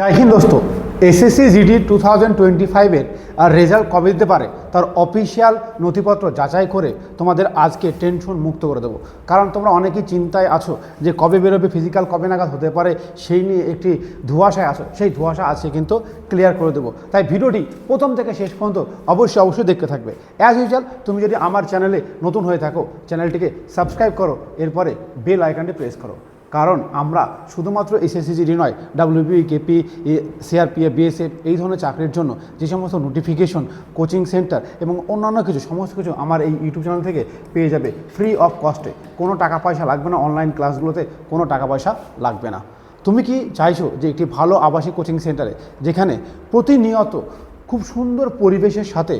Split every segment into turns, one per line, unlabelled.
জয় হিন্দ দোস্ত SSC GD two thousand twenty ফাইভের আর রেজাল্ট কবে দিতে পারে? তার অফিসিয়াল নথিপত্র যাচাই করে তোমাদের আজকে টেনশন মুক্ত করে দেবো। কারণ তোমরা অনেকেই চিন্তায় আছো যে কবে বেরোবে ফিজিক্যাল কবে নাগাদ হতে পারে, সেই নিয়ে একটি ধোঁয়াশায় আছো, সেই ধোঁয়াশা আজকে কিন্তু ক্লিয়ার করে দেবো। তাই ভিডিওটি প্রথম থেকে শেষ পর্যন্ত অবশ্যই অবশ্যই দেখতে থাকবে। অ্যাজ ইউজুয়াল তুমি যদি আমার চ্যানেলে নতুন হয়ে থাকো চ্যানেলটিকে সাবস্ক্রাইব করো, এরপরে বেল আইকনটি প্রেস করো। কারণ আমরা শুধুমাত্র এসএসসিজিডি নয় ডাব্লিউবি কেপি সিআরপিএফ বিএসএফ এই ধরনের চাকরির জন্য যে সমস্ত নোটিফিকেশন কোচিং সেন্টার এবং অন্যান্য কিছু, সমস্ত কিছু আমার এই ইউটিউব চ্যানেল থেকে পেয়ে যাবে ফ্রি অফ কস্টে কোনো টাকা পয়সা লাগবে না অনলাইন ক্লাসগুলোতে কোনো টাকা পয়সা লাগবে না। তুমি কি চাইছো যে একটি ভালো আবাসিক কোচিং সেন্টারে যেখানে প্রতিনিয়ত খুব সুন্দর পরিবেশের সাথে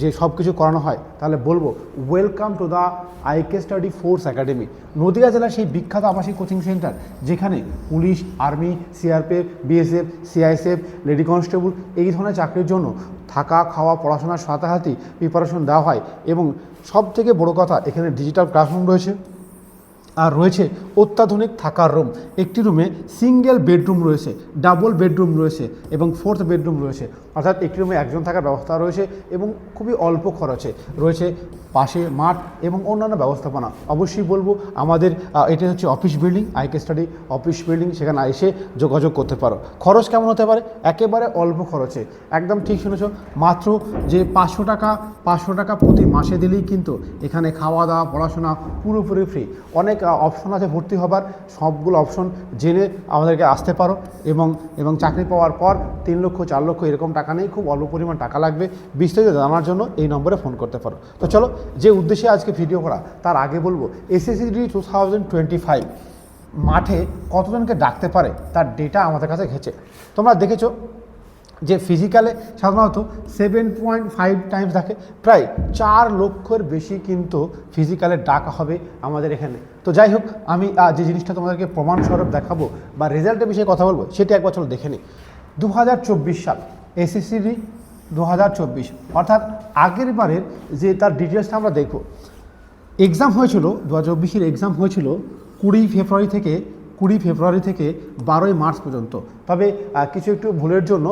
যে সব কিছু করানো হয়, তাহলে বলব welcome to the IK study force academy Nadia জেলার সেই বিখ্যাত আবাসিক কোচিং সেন্টার, যেখানে police, army CRPF BSF CISF lady constable এই ধরনের চাকরির জন্য থাকা, খাওয়া, পড়াশোনার সাথে প্রিপারেশন দেওয়া হয় এবং সব থেকে বড় কথা, এখানে ডিজিটাল ক্লাসরুম রয়েছে। আর রয়েছে অত্যাধুনিক থাকার রুম একটি রুমে সিঙ্গেল বেডরুম রয়েছে ডাবল বেডরুম রয়েছে এবং ফোর্থ বেডরুম রয়েছে। অর্থাৎ একটি রুমে একজন থাকার ব্যবস্থা রয়েছে এবং খুবই অল্প খরচে রয়েছে পাশে মাঠ এবং অন্যান্য ব্যবস্থাপনা। অবশ্যই বলব, আমাদের এটি হচ্ছে office building IK study office building সেখানে এসে যোগাযোগ করতে পারো। খরচ কেমন হতে পারে? একেবারে অল্প খরচে। একদম ঠিক শুনেছ, মাত্র যে পাঁচশো টাকা পাঁচশো টাকা প্রতি মাসে দিলেই কিন্তু এখানে খাওয়া দাওয়া পড়াশোনা পুরোপুরি ফ্রি অনেক অপশন আছে ভর্তি হবার, সবগুলো অপশন জেনে আমাদেরকে আসতে পারো এবং এবং চাকরি পাওয়ার পর তিন লক্ষ, চার লক্ষ এরকম টাকা নেই, খুব অল্প পরিমাণ টাকা লাগবে। বিস্তারিত জানার জন্য এই নম্বরে ফোন করতে পারো। তো চলো, যে উদ্দেশ্যে আজকে ভিডিও করা, তার আগে বলব SSC GD two thousand twenty five মাঠে কতজনকে ডাকতে পারে, তার ডেটা আমাদের কাছে ঘেছে তোমরা দেখেছ যে ফিজিক্যালে সাধারণত সেভেন পয়েন্ট ফাইভ টাইমস থাকে, প্রায় চার লক্ষের বেশি কিন্তু ফিজিক্যালে ডাকা হবে আমাদের এখানে। তো যাই হোক, আমি যে জিনিসটা তোমাদেরকে প্রমাণস্বরূপ দেখাবো বা রেজাল্টের বিষয়ে কথা বলব, সেটি এক বছর দেখে নিই। দু হাজার চব্বিশ সাল এসএসসিডি দু হাজার চব্বিশ, অর্থাৎ আগের বারের যে তার ডিটেলসটা আমরা দেখব। এক্সাম হয়েছিল দু হাজার চব্বিশের এক্সাম হয়েছিল কুড়ি ফেব্রুয়ারি থেকে কুড়ি ফেব্রুয়ারি থেকে বারোই মার্চ পর্যন্ত। তবে কিছু একটু ভুলের জন্য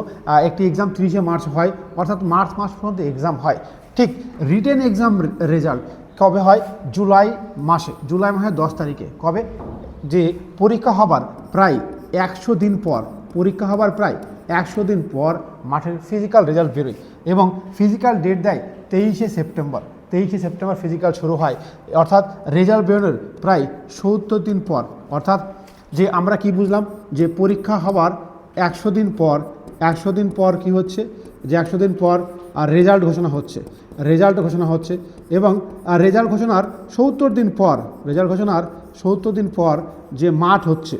একটি এক্সাম তিরিশে মার্চ হয়, অর্থাৎ মার্চ মাস পর্যন্ত এক্সাম হয়। ঠিক রিটেন এক্সাম রেজাল্ট কবে হয়? জুলাই মাসে। জুলাই মাসের দশ তারিখে। কবে? যে পরীক্ষা হবার প্রায় একশো দিন পর, পরীক্ষা হবার প্রায় একশো দিন পর মাঠের ফিজিক্যাল রেজাল্ট বেরোয় এবং ফিজিক্যাল ডেট দেয় তেইশে সেপ্টেম্বর। তেইশে সেপ্টেম্বর ফিজিক্যাল শুরু হয়। অর্থাৎ রেজাল্ট বেরোনোর প্রায় সত্তর দিন পর, অর্থাৎ যে আমরা কি বুঝলাম? যে পরীক্ষা হওয়ার একশো দিন পর, একশো দিন পর কি হচ্ছে? যে একশো দিন পর আর রেজাল্ট ঘোষণা হচ্ছে। রেজাল্ট ঘোষণা হচ্ছে এবং রেজাল্ট ঘোষণার সত্তর দিন পর রেজাল্ট ঘোষণার সত্তর দিন পর যে মাঠ হচ্ছে।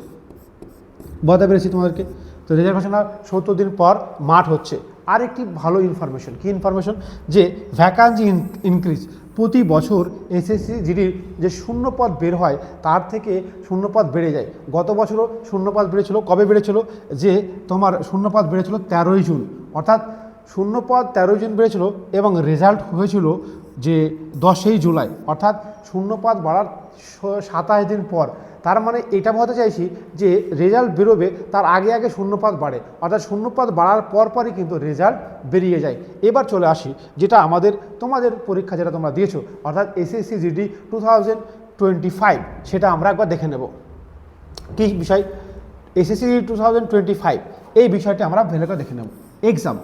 বলতে পেরেছি তোমাদেরকে? তো রেজাল্ট ঘোষণার সত্তর দিন পর মাঠ হচ্ছে। আরেকটি ভালো ইনফরমেশন কী ইনফরমেশন যে ভ্যাকান্সি ইনক্রিজ প্রতি বছর এসএসসি জিডির যে শূন্যপদ বের হয়, তার থেকে শূন্যপদ বেড়ে যায়। গত বছরও শূন্যপদ বেড়েছিল। কবে বেড়েছিল? যে তোমার শূন্যপদ বেড়েছিল তেরোই জুন। অর্থাৎ শূন্যপদ তেরোই জুন বেড়েছিল এবং রেজাল্ট হয়েছিল যে দশই জুলাই। অর্থাৎ শূন্যপদ বাড়ার সাতাশ দিন পর। তার মানে এটা বলতে চাইছি যে রেজাল্ট বেরোবে তার আগে আগে শূন্যপাত বাড়ে। অর্থাৎ শূন্যপাত বাড়ার পর পরই কিন্তু রেজাল্ট বেরিয়ে যায়। এবার চলে আসি, যেটা আমাদের, তোমাদের পরীক্ষা যেটা তোমরা দিয়েছ, অর্থাৎ SSC GD two thousand twenty five সেটা আমরা একবার দেখে নেব। কী বিষয়? SSC two thousand twenty five এই বিষয়টি আমরা ভেলে করে দেখে নেব। এক্সাম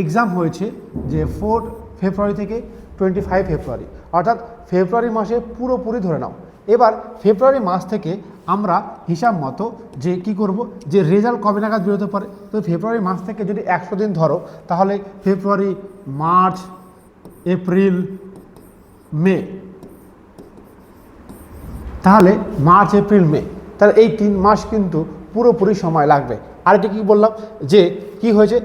এক্সাম হয়েছে যে ফোর ফেব্রুয়ারি থেকে টোয়েন্টি ফাইভ ফেব্রুয়ারি অর্থাৎ ফেব্রুয়ারি মাসে পুরোপুরি ধরে নাও। এবার ফেব্রুয়ারি মাস থেকে আমরা হিসাব মতো যে কি করব, যে রেজাল্ট কবে নাগাদ বেরোতে পারে। তো ফেব্রুয়ারি মাস থেকে যদি একশো দিন ধরো, তাহলে ফেব্রুয়ারি, মার্চ, এপ্রিল, মে। তাহলে মার্চ, এপ্রিল, মে। তাহলে এই তিন মাস কিন্তু পুরোপুরি সময় লাগবে। আরেকটি কী বললাম, যে কি হয়েছে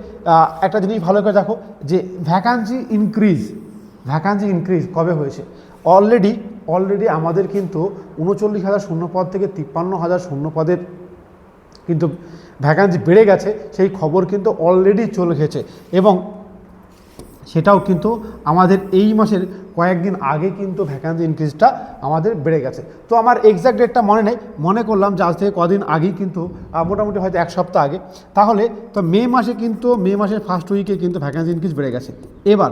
একটা জিনিস ভালো করে দেখো, যে ভ্যাকান্সি ইনক্রিজ ভ্যাকান্সি ইনক্রিজ কবে হয়েছে? অলরেডি অলরেডি আমাদের কিন্তু উনচল্লিশ হাজার শূন্য পদ থেকে তিপ্পান্ন হাজার শূন্য পদের কিন্তু ভ্যাকান্সি বেড়ে গেছে, সেই খবর কিন্তু অলরেডি চলে গেছে। এবং সেটাও কিন্তু আমাদের এই মাসের কয়েকদিন আগে কিন্তু ভ্যাকান্সি ইনক্রিজটা আমাদের বেড়ে গেছে। তো আমার এক্সাক্ট ডেটটা মনে নেই, মনে করলাম যে আজ থেকে কদিন আগেই কিন্তু মোটামুটি হয়তো এক সপ্তাহ আগে। তাহলে তো মে মাসে কিন্তু, মে মাসের ফার্স্ট উইকে কিন্তু ভ্যাকান্সি ইনক্রিজ বেড়ে গেছে। এবার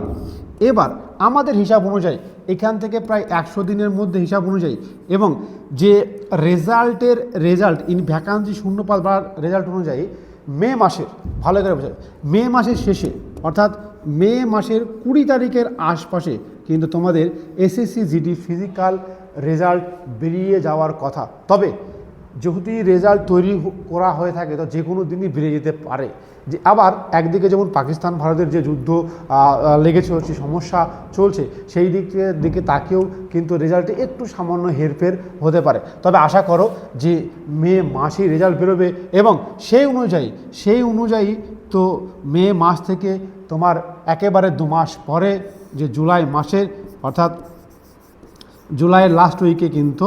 এবার আমাদের হিসাব অনুযায়ী এখান থেকে প্রায় একশো দিনের মধ্যে হিসাব অনুযায়ী এবং যে রেজাল্টের রেজাল্ট ইন ভ্যাকান্সি শূন্যপাত বা রেজাল্ট অনুযায়ী মে মাসের, ভালো করে বোঝায়, মে মাসের শেষে, অর্থাৎ মে মাসের কুড়ি তারিখের আশপাশে কিন্তু তোমাদের এসএসসি জিডি ফিজিক্যাল রেজাল্ট বেরিয়ে যাওয়ার কথা। তবে যদি রেজাল্ট তৈরি করা হয়ে থাকে, তো যে কোনো দিনই বেড়ে যেতে পারে। যে আবার একদিকে যেমন পাকিস্তান, ভারতের যে যুদ্ধ লেগেছে হচ্ছে, সমস্যা চলছে, সেই দিক দিকে তাকেও কিন্তু রেজাল্টে একটু সামান্য হেরফের হতে পারে। তবে আশা করো যে মে মাসেই রেজাল্ট বেরোবে এবং সেই অনুযায়ী সেই অনুযায়ী তো মে মাস থেকে তোমার একেবারে দু মাস পরে যে জুলাই মাসের, অর্থাৎ জুলাইয়ের লাস্ট উইকে কিন্তু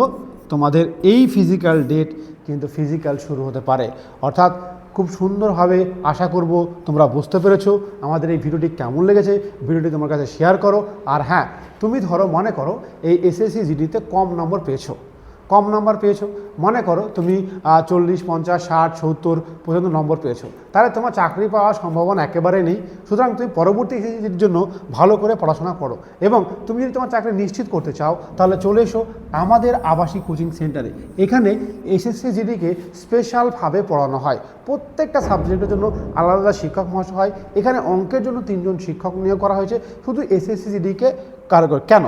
তোমাদের এই ফিজিক্যাল ডেট কিন্তু ফিজিক্যাল শুরু হতে পারে। অর্থাৎ খুব সুন্দরভাবে আশা করব তোমরা বুঝতে পেরেছ আমাদের এই ভিডিওটি কেমন লেগেছে। ভিডিওটি তোমার কাছে শেয়ার করো। আর হ্যাঁ তুমি ধরো মনে করো এই এসএসসি জিডিতে কম নম্বর পেয়েছ। কম নম্বর পেয়েছ। মনে করো তুমি চল্লিশ, পঞ্চাশ, ষাট, সত্তর পর্যন্ত নম্বর পেয়েছ। তাহলে তোমার চাকরি পাওয়ার সম্ভাবনা একেবারে নেই। সুতরাং তুমি পরবর্তী জন্য ভালো করে পড়াশোনা করো এবং তুমি যদি তোমার চাকরি নিশ্চিত করতে চাও, তাহলে চলে এসো আমাদের আবাসিক কোচিং সেন্টারে এখানে এসএসসি জিডিকে স্পেশালভাবে পড়ানো হয়। প্রত্যেকটা সাবজেক্টের জন্য আলাদা আলাদা শিক্ষক মহাশয় হয়। এখানে অঙ্কের জন্য তিনজন শিক্ষক নিয়োগ করা হয়েছে। শুধু এসএসসি জিডিকে কারগর কেন?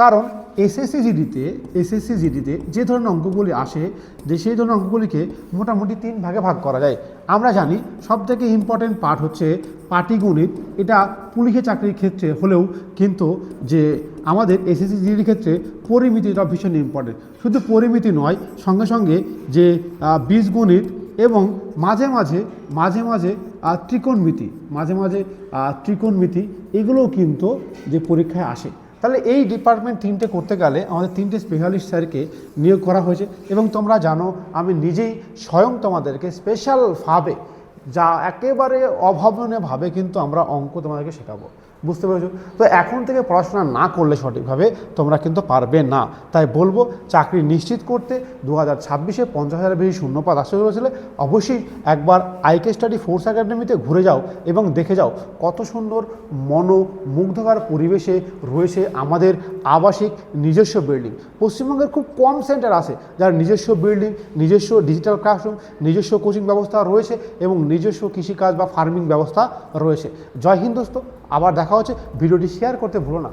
কারণ এসএসসি জিডিতে এসএসসি জিডিতে যে ধরনের অঙ্কগুলি আসে, যে সেই ধরনের অঙ্কগুলিকে মোটামুটি তিন ভাগে ভাগ করা যায়। আমরা জানি সব থেকে ইম্পর্টেন্ট পার্ট হচ্ছে পাটিগণিত। এটা পুলিশের চাকরির ক্ষেত্রে হলেও কিন্তু যে আমাদের এসএসসি জিডির ক্ষেত্রে পরিমিতিটা ভীষণ ইম্পর্টেন্ট শুধু পরিমিতি নয়, সঙ্গে সঙ্গে যে বীজগণিত এবং মাঝে মাঝে মাঝে মাঝে ত্রিকোণমিতি, মাঝে মাঝে ত্রিকোণমিতি, এগুলোও কিন্তু যে পরীক্ষায় আসে। তাহলে এই ডিপার্টমেন্ট তিনটে করতে গেলে আমাদের তিনটে স্পেশালিস্ট স্যারকে নিয়োগ করা হয়েছে এবং তোমরা জানো, আমি নিজেই স্বয়ং তোমাদেরকে স্পেশালভাবে যা একেবারে অভাবনীয়ভাবে কিন্তু আমরা অঙ্ক তোমাদেরকে শেখাবো। বুঝতে পেরেছ? তো এখন থেকে পড়াশোনা না করলে সঠিকভাবে তোমরা কিন্তু পারবে না। তাই বলব, চাকরি নিশ্চিত করতে দু হাজার ছাব্বিশে পঞ্চাশ হাজার বেশি শূন্যপাত আসতে চলেছিল। অবশ্যই একবার আইকে স্টাডি ফোর্স একাডেমিতে ঘুরে যাও এবং দেখে যাও কত সুন্দর মনোমুগ্ধকর পরিবেশে রয়েছে আমাদের আবাসিক নিজস্ব বিল্ডিং পশ্চিমবঙ্গের খুব কম সেন্টার আছে যার নিজস্ব বিল্ডিং নিজস্ব ডিজিটাল ক্লাসরুম নিজস্ব কোচিং ব্যবস্থা রয়েছে এবং নিজস্ব কৃষিকাজ বা ফার্মিং ব্যবস্থা রয়েছে। জয় হিন্দোস্ত আবার দেখা হচ্ছে। ভিডিওটি শেয়ার করতে ভুলো না।